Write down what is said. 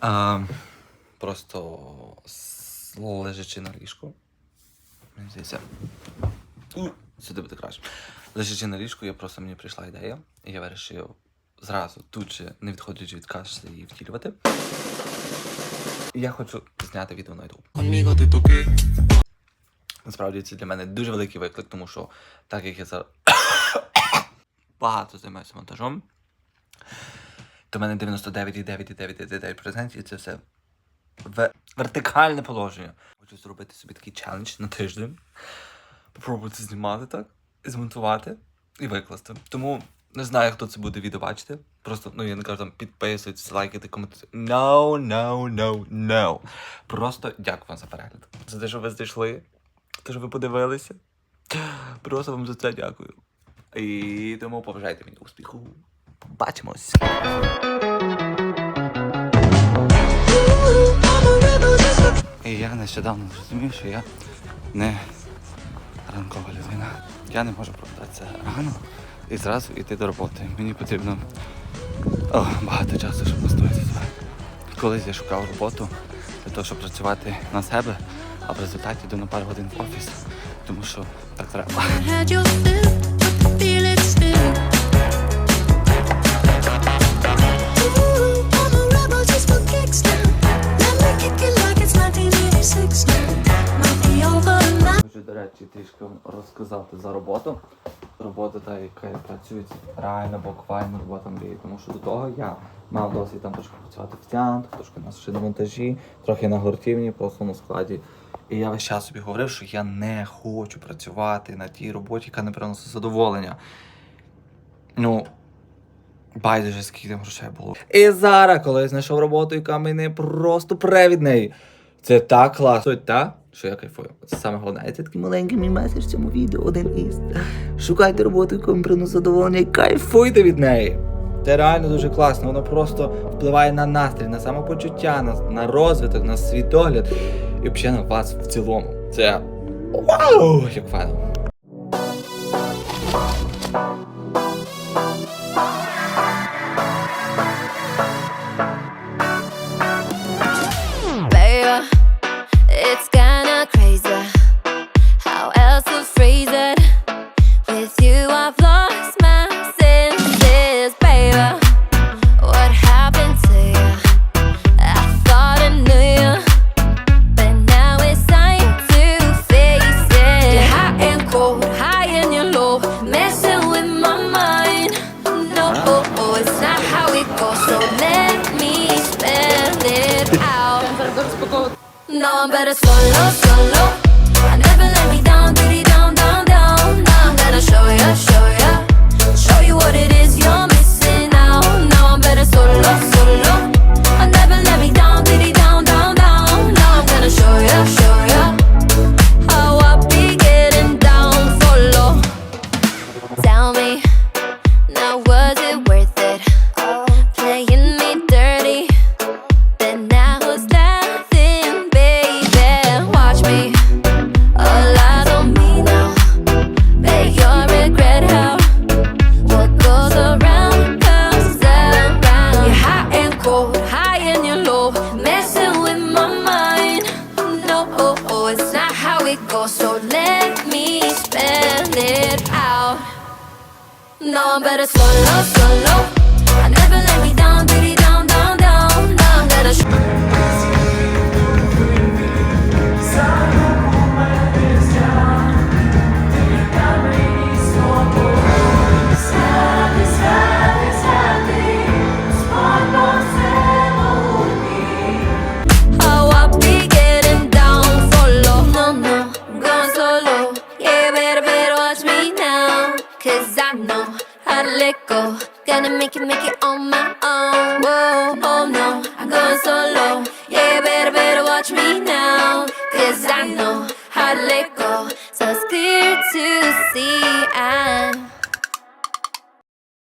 А, просто лежачи на ліжку. Мені здається. Сюди буде краще. Лежачи на ліжку, я просто мені прийшла ідея, і я вирішив зразу тут же, не відходячи від каші, її втілювати. І я хочу зняти відео на YouTube. Насправді це для мене дуже великий виклик, тому що так як я зараз багато займаюся монтажом, то в мене 99,999% і це все в вертикальне положення. Хочу зробити собі такий челендж на тиждень. Попробувати знімати так, змонтувати і викласти. Тому не знаю, хто це буде відео бачити. Просто, ну я не кажу там підписуйтесь, лайкайте, коментуйте. No, no, no, no. Просто дякую вам за перегляд. За те, що ви зайшли, те, що ви подивилися. Просто вам за це дякую. І тому побажайте мені успіху. Побачимось. І я нещодавно зрозумів, що я не ранкова людина. Я не можу прокидатися рано і зразу йти до роботи. Мені потрібно о, багато часу, щоб настроїти себе. Колись я шукав роботу для того, щоб працювати на себе, а в результаті йду на пару годин в офіс, тому що так треба. Речі, трішки розказати за роботу. Робота, та, яка я реально буквально робота мрії. Тому що до того я мав досвід там трошки працювати офіціантом, трошки на шиномонтажі, трохи на гуртівні, просто на складі. І я весь час собі говорив, що я не хочу працювати на тій роботі, яка не приносить задоволення. Ну, байдуже, скільки там грошей було. І зараз, коли я знайшов роботу, яка мене просто пре від неї. Це так класно. Суть та, що я кайфую. Це саме головне. Це такий маленький мій меседж в цьому відео, один із. Шукайте роботу, яку вам приносить задоволення, і кайфуйте від неї. Це реально дуже класно. Воно просто впливає на настрій, на самопочуття, на, на розвиток, на світогляд і взагалі на вас в цілому. Це вау! Як файно. know I'm better solo, solo. I never let me down, dirty down, down, down, down. Gotta show ya, show goes, so let me spell it out. No, I'm better solo, solo. Cause I know how to let go. Gonna make it, make it on my own. Whoa, oh no, I'm going solo. Yeah, better, better watch me now. Cause I know how to let go.